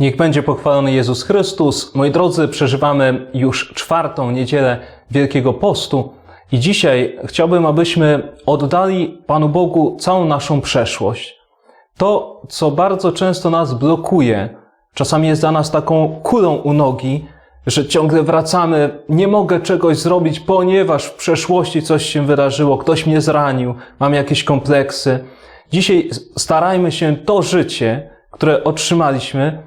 Niech będzie pochwalony Jezus Chrystus. Moi drodzy, przeżywamy już czwartą niedzielę Wielkiego Postu i dzisiaj chciałbym, abyśmy oddali Panu Bogu całą naszą przeszłość. To, co bardzo często nas blokuje, czasami jest dla nas taką kulą u nogi, że ciągle wracamy, nie mogę czegoś zrobić, ponieważ w przeszłości coś się wydarzyło, ktoś mnie zranił, mam jakieś kompleksy. Dzisiaj starajmy się to życie, które otrzymaliśmy,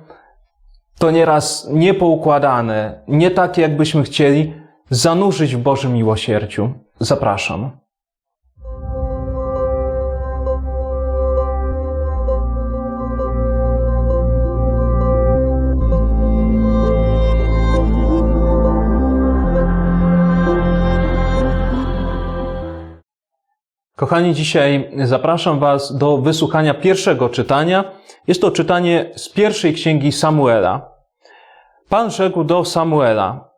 to nieraz niepoukładane, nie takie, jakbyśmy chcieli, zanurzyć w Bożym miłosierdziu. Zapraszam. Kochani, dzisiaj zapraszam Was do wysłuchania pierwszego czytania. Jest to czytanie z pierwszej księgi Samuela. Pan rzekł do Samuela: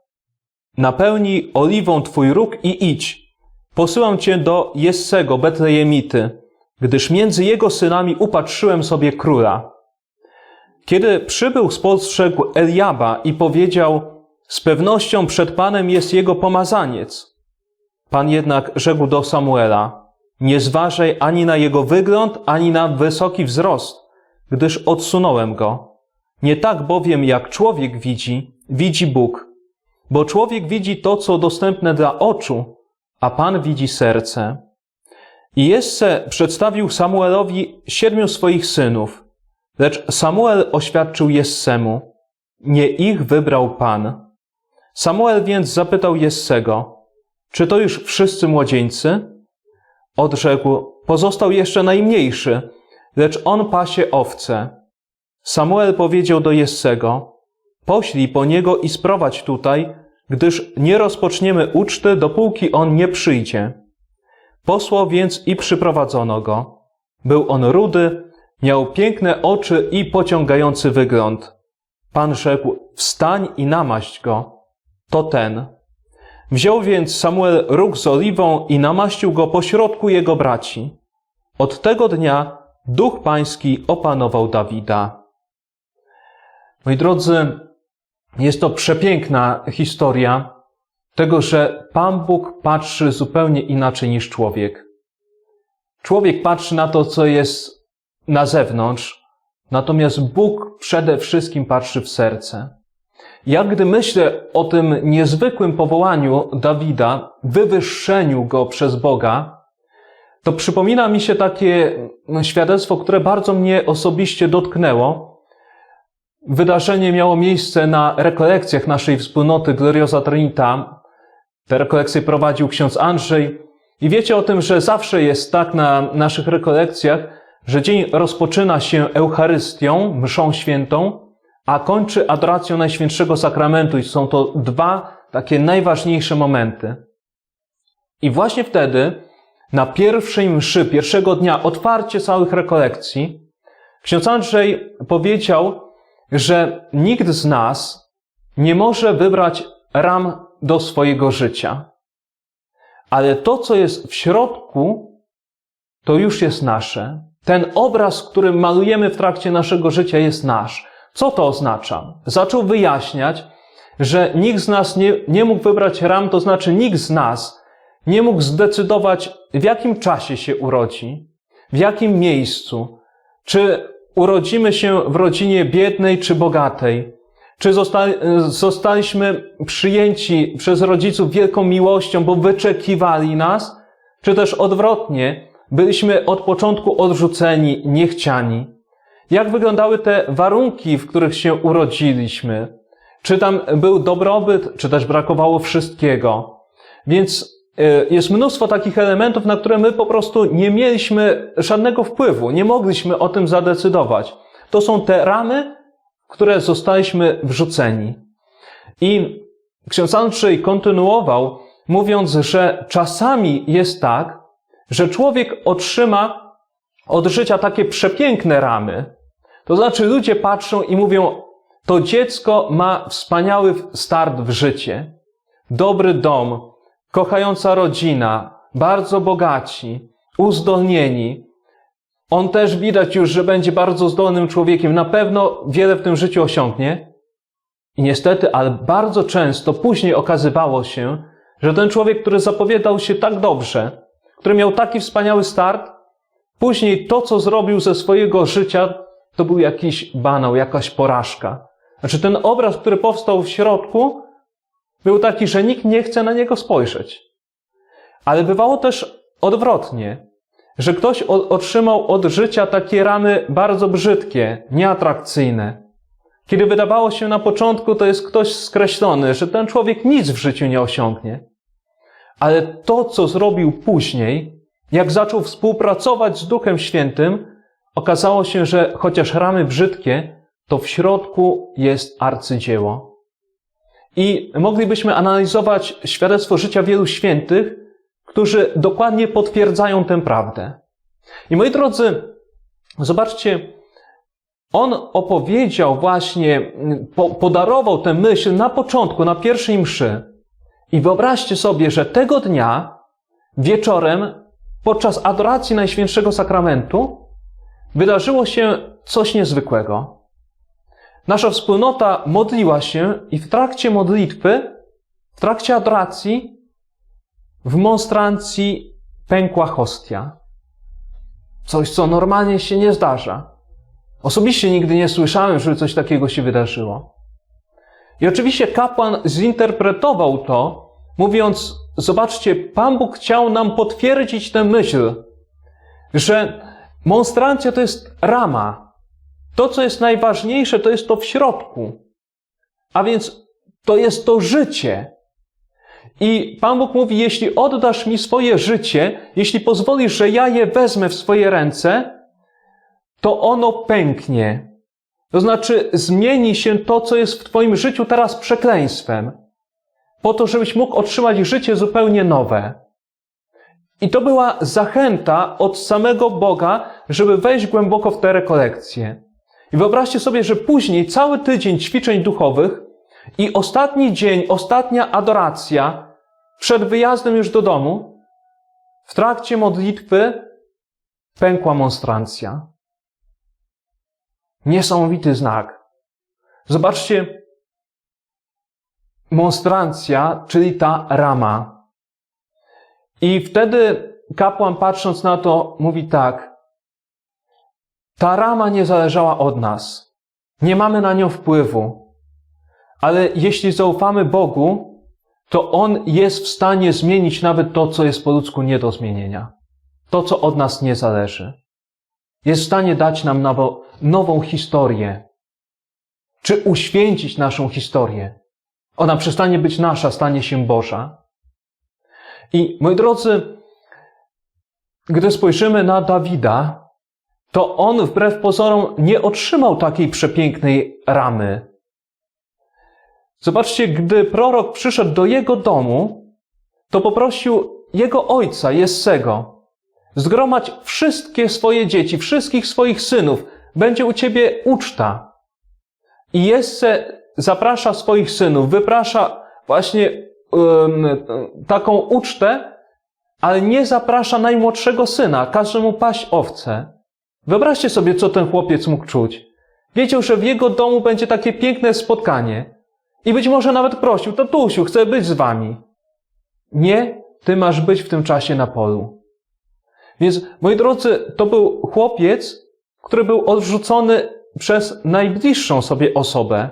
Napełnij oliwą twój róg i idź. Posyłam cię do Jessego, Betlejemity, gdyż między jego synami upatrzyłem sobie króla. Kiedy przybył, spostrzegł Eliaba i powiedział: Z pewnością przed Panem jest jego pomazaniec. Pan jednak rzekł do Samuela: Nie zważaj ani na jego wygląd, ani na wysoki wzrost, gdyż odsunąłem go. Nie tak bowiem jak człowiek widzi, widzi Bóg. Bo człowiek widzi to, co dostępne dla oczu, a Pan widzi serce. I Jesse przedstawił Samuelowi siedmiu swoich synów, lecz Samuel oświadczył Jessemu, nie ich wybrał Pan. Samuel więc zapytał Jessego, czy to już wszyscy młodzieńcy? Odrzekł, pozostał jeszcze najmniejszy, lecz on pasie owce. Samuel powiedział do Jessego, poślij po niego i sprowadź tutaj, gdyż nie rozpoczniemy uczty, dopóki on nie przyjdzie. Posłał więc i przyprowadzono go. Był on rudy, miał piękne oczy i pociągający wygląd. Pan rzekł, wstań i namaść go. To ten. Wziął więc Samuel róg z oliwą i namaścił go pośrodku jego braci. Od tego dnia duch pański opanował Dawida. Moi drodzy, jest to przepiękna historia tego, że Pan Bóg patrzy zupełnie inaczej niż człowiek. Człowiek patrzy na to, co jest na zewnątrz, natomiast Bóg przede wszystkim patrzy w serce. Ja gdy myślę o tym niezwykłym powołaniu Dawida, wywyższeniu go przez Boga, to przypomina mi się takie świadectwo, które bardzo mnie osobiście dotknęło. Wydarzenie miało miejsce na rekolekcjach naszej wspólnoty Gloriosa Trinita. Te rekolekcje prowadził ksiądz Andrzej. I wiecie o tym, że zawsze jest tak na naszych rekolekcjach, że dzień rozpoczyna się Eucharystią, mszą świętą, a kończy adoracją Najświętszego Sakramentu. I są to dwa takie najważniejsze momenty. I właśnie wtedy, na pierwszej mszy, pierwszego dnia, otwarcie całych rekolekcji, ksiądz Andrzej powiedział, że nikt z nas nie może wybrać ram do swojego życia. Ale to, co jest w środku, to już jest nasze. Ten obraz, który malujemy w trakcie naszego życia, jest nasz. Co to oznacza? Zaczął wyjaśniać, że nikt z nas nie, nie mógł wybrać ram, to znaczy nikt z nas nie mógł zdecydować, w jakim czasie się urodzi, w jakim miejscu, czy urodzimy się w rodzinie biednej czy bogatej, czy zostali, zostaliśmy przyjęci przez rodziców wielką miłością, bo wyczekiwali nas, czy też odwrotnie, byliśmy od początku odrzuceni, niechciani. Jak wyglądały te warunki, w których się urodziliśmy? Czy tam był dobrobyt, czy też brakowało wszystkiego? Więc jest mnóstwo takich elementów, na które my po prostu nie mieliśmy żadnego wpływu, nie mogliśmy o tym zadecydować. To są te ramy, w które zostaliśmy wrzuceni. I ksiądz Andrzej kontynuował, mówiąc, że czasami jest tak, że człowiek otrzyma od życia takie przepiękne ramy. To znaczy ludzie patrzą i mówią, to dziecko ma wspaniały start w życie. Dobry dom, kochająca rodzina, bardzo bogaci, uzdolnieni. On też widać już, że będzie bardzo zdolnym człowiekiem, na pewno wiele w tym życiu osiągnie. I niestety, ale bardzo często później okazywało się, że ten człowiek, który zapowiadał się tak dobrze, który miał taki wspaniały start, później to, co zrobił ze swojego życia, to był jakiś banał, jakaś porażka. Znaczy ten obraz, który powstał w środku, był taki, że nikt nie chce na niego spojrzeć. Ale bywało też odwrotnie, że ktoś otrzymał od życia takie ramy bardzo brzydkie, nieatrakcyjne. Kiedy wydawało się na początku, to jest ktoś skreślony, że ten człowiek nic w życiu nie osiągnie. Ale to, co zrobił później, jak zaczął współpracować z Duchem Świętym, okazało się, że chociaż ramy brzydkie, to w środku jest arcydzieło. I moglibyśmy analizować świadectwo życia wielu świętych, którzy dokładnie potwierdzają tę prawdę. I moi drodzy, zobaczcie, on opowiedział właśnie, po, podarował tę myśl na początku, na pierwszej mszy. I wyobraźcie sobie, że tego dnia, wieczorem, podczas adoracji Najświętszego Sakramentu, wydarzyło się coś niezwykłego. Nasza wspólnota modliła się i w trakcie modlitwy, w trakcie adoracji, w monstrancji pękła hostia. Coś, co normalnie się nie zdarza. Osobiście nigdy nie słyszałem, żeby coś takiego się wydarzyło. I oczywiście kapłan zinterpretował to, mówiąc: Zobaczcie, Pan Bóg chciał nam potwierdzić tę myśl, że monstrancja to jest rama. To, co jest najważniejsze, to jest to w środku. A więc to jest to życie. I Pan Bóg mówi: Jeśli oddasz mi swoje życie, jeśli pozwolisz, że ja je wezmę w swoje ręce, to ono pęknie. To znaczy, zmieni się to, co jest w Twoim życiu teraz przekleństwem, po to, żebyś mógł otrzymać życie zupełnie nowe. I to była zachęta od samego Boga, żeby wejść głęboko w te rekolekcje. I wyobraźcie sobie, że później cały tydzień ćwiczeń duchowych i ostatni dzień, ostatnia adoracja przed wyjazdem już do domu, w trakcie modlitwy pękła monstrancja. Niesamowity znak. Zobaczcie, monstrancja, czyli ta rama. I wtedy kapłan, patrząc na to, mówi tak: Ta rama nie zależała od nas. Nie mamy na nią wpływu. Ale jeśli zaufamy Bogu, to On jest w stanie zmienić nawet to, co jest po ludzku nie do zmienienia. To, co od nas nie zależy. Jest w stanie dać nam nowo, nową historię. Czy uświęcić naszą historię. Ona przestanie być nasza, stanie się Boża. I moi drodzy, gdy spojrzymy na Dawida, to on wbrew pozorom nie otrzymał takiej przepięknej ramy. Zobaczcie, gdy prorok przyszedł do jego domu, to poprosił jego ojca, Jessego, zgromadź wszystkie swoje dzieci, wszystkich swoich synów, będzie u ciebie uczta. I Jesse zaprasza swoich synów, wyprasza właśnie um, taką ucztę, ale nie zaprasza najmłodszego syna, każe mu paść owce. Wyobraźcie sobie, co ten chłopiec mógł czuć. Wiedział, że w jego domu będzie takie piękne spotkanie. I być może nawet prosił, tatusiu, chcę być z wami. Nie, ty masz być w tym czasie na polu. Więc, moi drodzy, to był chłopiec, który był odrzucony przez najbliższą sobie osobę,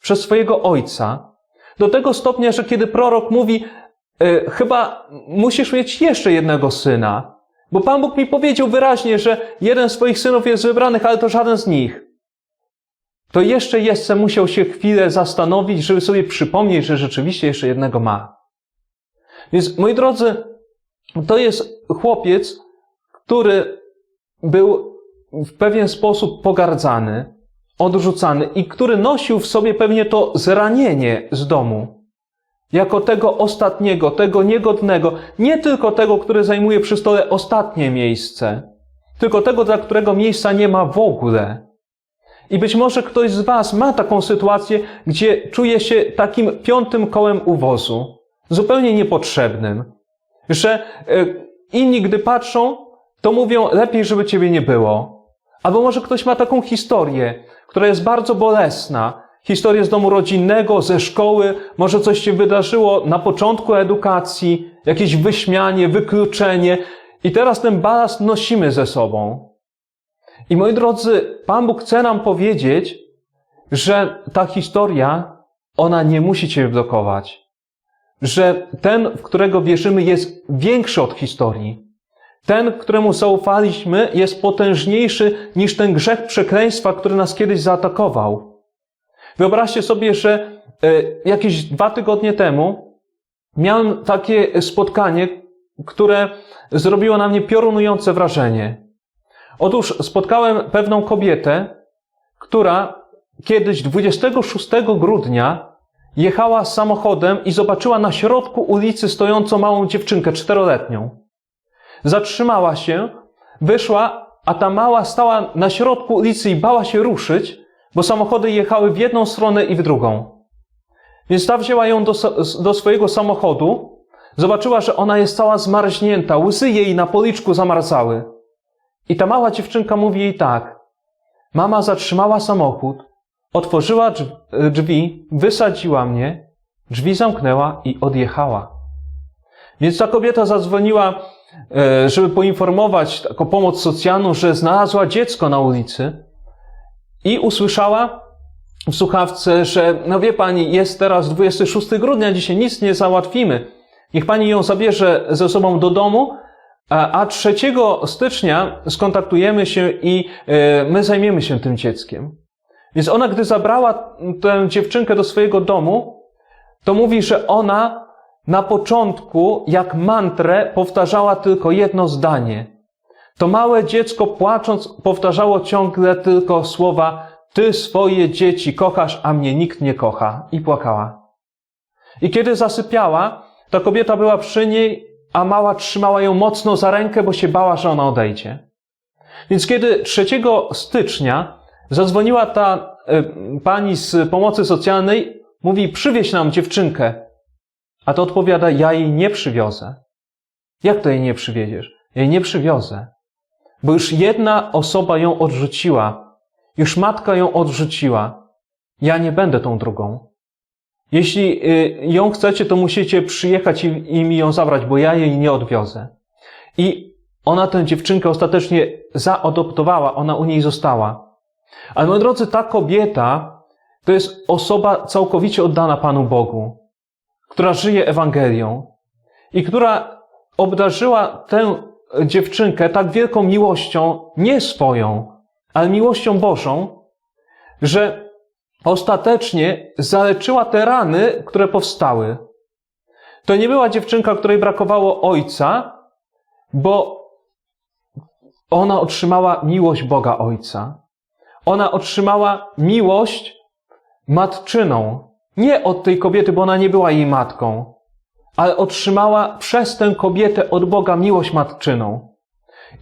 przez swojego ojca, do tego stopnia, że kiedy prorok mówi, e, chyba musisz mieć jeszcze jednego syna, bo Pan Bóg mi powiedział wyraźnie, że jeden z swoich synów jest wybranych, ale to żaden z nich. To jeszcze jeszcze musiał się chwilę zastanowić, żeby sobie przypomnieć, że rzeczywiście jeszcze jednego ma. Więc, moi drodzy, to jest chłopiec, który był w pewien sposób pogardzany, odrzucany i który nosił w sobie pewnie to zranienie z domu. Jako tego ostatniego, tego niegodnego, nie tylko tego, który zajmuje przy stole ostatnie miejsce, tylko tego, dla którego miejsca nie ma w ogóle. I być może ktoś z Was ma taką sytuację, gdzie czuje się takim piątym kołem uwozu, zupełnie niepotrzebnym, że inni, gdy patrzą, to mówią lepiej, żeby ciebie nie było. Albo może ktoś ma taką historię, która jest bardzo bolesna. Historię z domu rodzinnego, ze szkoły, może coś się wydarzyło na początku edukacji, jakieś wyśmianie, wykluczenie i teraz ten balast nosimy ze sobą. I moi drodzy, Pan Bóg chce nam powiedzieć, że ta historia, ona nie musi Cię blokować. Że ten, w którego wierzymy, jest większy od historii. Ten, któremu zaufaliśmy, jest potężniejszy niż ten grzech przekleństwa, który nas kiedyś zaatakował. Wyobraźcie sobie, że e, jakieś dwa tygodnie temu miałem takie spotkanie, które zrobiło na mnie piorunujące wrażenie. Otóż spotkałem pewną kobietę, która kiedyś 26 grudnia jechała samochodem i zobaczyła na środku ulicy stojącą małą dziewczynkę czteroletnią. Zatrzymała się, wyszła, a ta mała stała na środku ulicy i bała się ruszyć, bo samochody jechały w jedną stronę i w drugą. Więc ta wzięła ją do, do swojego samochodu, zobaczyła, że ona jest cała zmarznięta, łzy jej na policzku zamarzały. I ta mała dziewczynka mówi jej tak. Mama zatrzymała samochód, otworzyła drzwi, wysadziła mnie, drzwi zamknęła i odjechała. Więc ta kobieta zadzwoniła, e, żeby poinformować taką pomoc socjalną, że znalazła dziecko na ulicy i usłyszała w słuchawce, że no wie pani, jest teraz 26 grudnia, dzisiaj nic nie załatwimy. Niech pani ją zabierze ze sobą do domu, a 3 stycznia skontaktujemy się i e, my zajmiemy się tym dzieckiem. Więc ona, gdy zabrała tę dziewczynkę do swojego domu, to mówi, że ona na początku, jak mantrę, powtarzała tylko jedno zdanie. To małe dziecko płacząc powtarzało ciągle tylko słowa Ty swoje dzieci kochasz, a mnie nikt nie kocha. I płakała. I kiedy zasypiała, ta kobieta była przy niej, a mała trzymała ją mocno za rękę, bo się bała, że ona odejdzie. Więc kiedy 3 stycznia zadzwoniła ta y, pani z pomocy socjalnej, mówi, przywieź nam dziewczynkę. A to odpowiada, ja jej nie przywiozę. Jak to jej nie przywieziesz? Jej nie przywiozę. Bo już jedna osoba ją odrzuciła. Już matka ją odrzuciła. Ja nie będę tą drugą. Jeśli y, ją chcecie, to musicie przyjechać i, i mi ją zabrać, bo ja jej nie odwiozę. I ona tę dziewczynkę ostatecznie zaadoptowała, ona u niej została. Ale moi drodzy, ta kobieta to jest osoba całkowicie oddana Panu Bogu, która żyje Ewangelią i która obdarzyła tę dziewczynkę tak wielką miłością, nie swoją, ale miłością Bożą, że ostatecznie zaleczyła te rany, które powstały. To nie była dziewczynka, której brakowało ojca, bo ona otrzymała miłość Boga Ojca. Ona otrzymała miłość matczyną. Nie od tej kobiety, bo ona nie była jej matką, ale otrzymała przez tę kobietę od Boga miłość matczyną.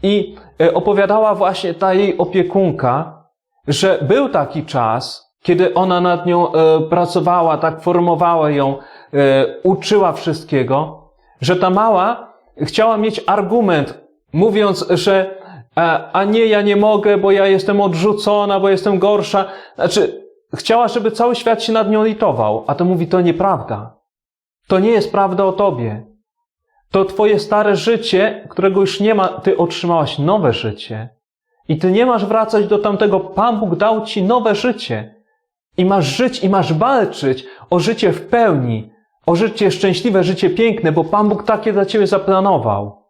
I e, opowiadała właśnie ta jej opiekunka, że był taki czas, kiedy ona nad nią e, pracowała, tak formowała ją, e, uczyła wszystkiego, że ta mała chciała mieć argument, mówiąc, że a nie, ja nie mogę, bo ja jestem odrzucona, bo jestem gorsza. Znaczy, chciała, żeby cały świat się nad nią litował, a to mówi, to nieprawda. To nie jest prawda o tobie. To twoje stare życie, którego już nie ma, ty otrzymałaś nowe życie. I ty nie masz wracać do tamtego. Pan Bóg dał ci nowe życie. I masz żyć, i masz walczyć o życie w pełni, o życie szczęśliwe, życie piękne, bo Pan Bóg takie dla ciebie zaplanował.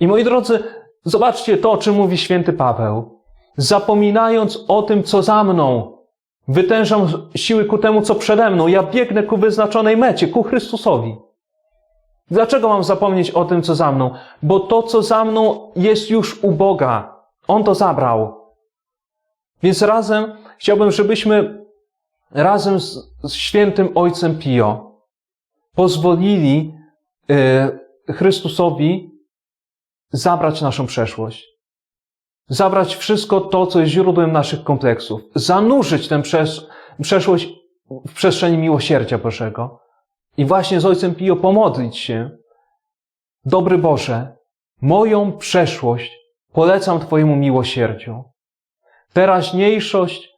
I moi drodzy, zobaczcie to, o czym mówi święty Paweł. Zapominając o tym, co za mną, wytężam siły ku temu, co przede mną. Ja biegnę ku wyznaczonej mecie, ku Chrystusowi. Dlaczego mam zapomnieć o tym, co za mną? Bo to, co za mną, jest już u Boga. On to zabrał. Więc razem chciałbym, żebyśmy razem z, z świętym Ojcem Pio pozwolili y, Chrystusowi zabrać naszą przeszłość. Zabrać wszystko to, co jest źródłem naszych kompleksów. Zanurzyć tę przeszłość w przestrzeni miłosierdzia Bożego. I właśnie z Ojcem Pio pomodlić się. Dobry Boże, moją przeszłość polecam Twojemu miłosierdziu. Teraźniejszość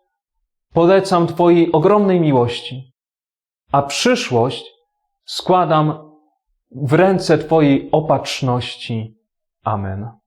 polecam Twojej ogromnej miłości. A przyszłość składam w ręce Twojej opatrzności. Amen.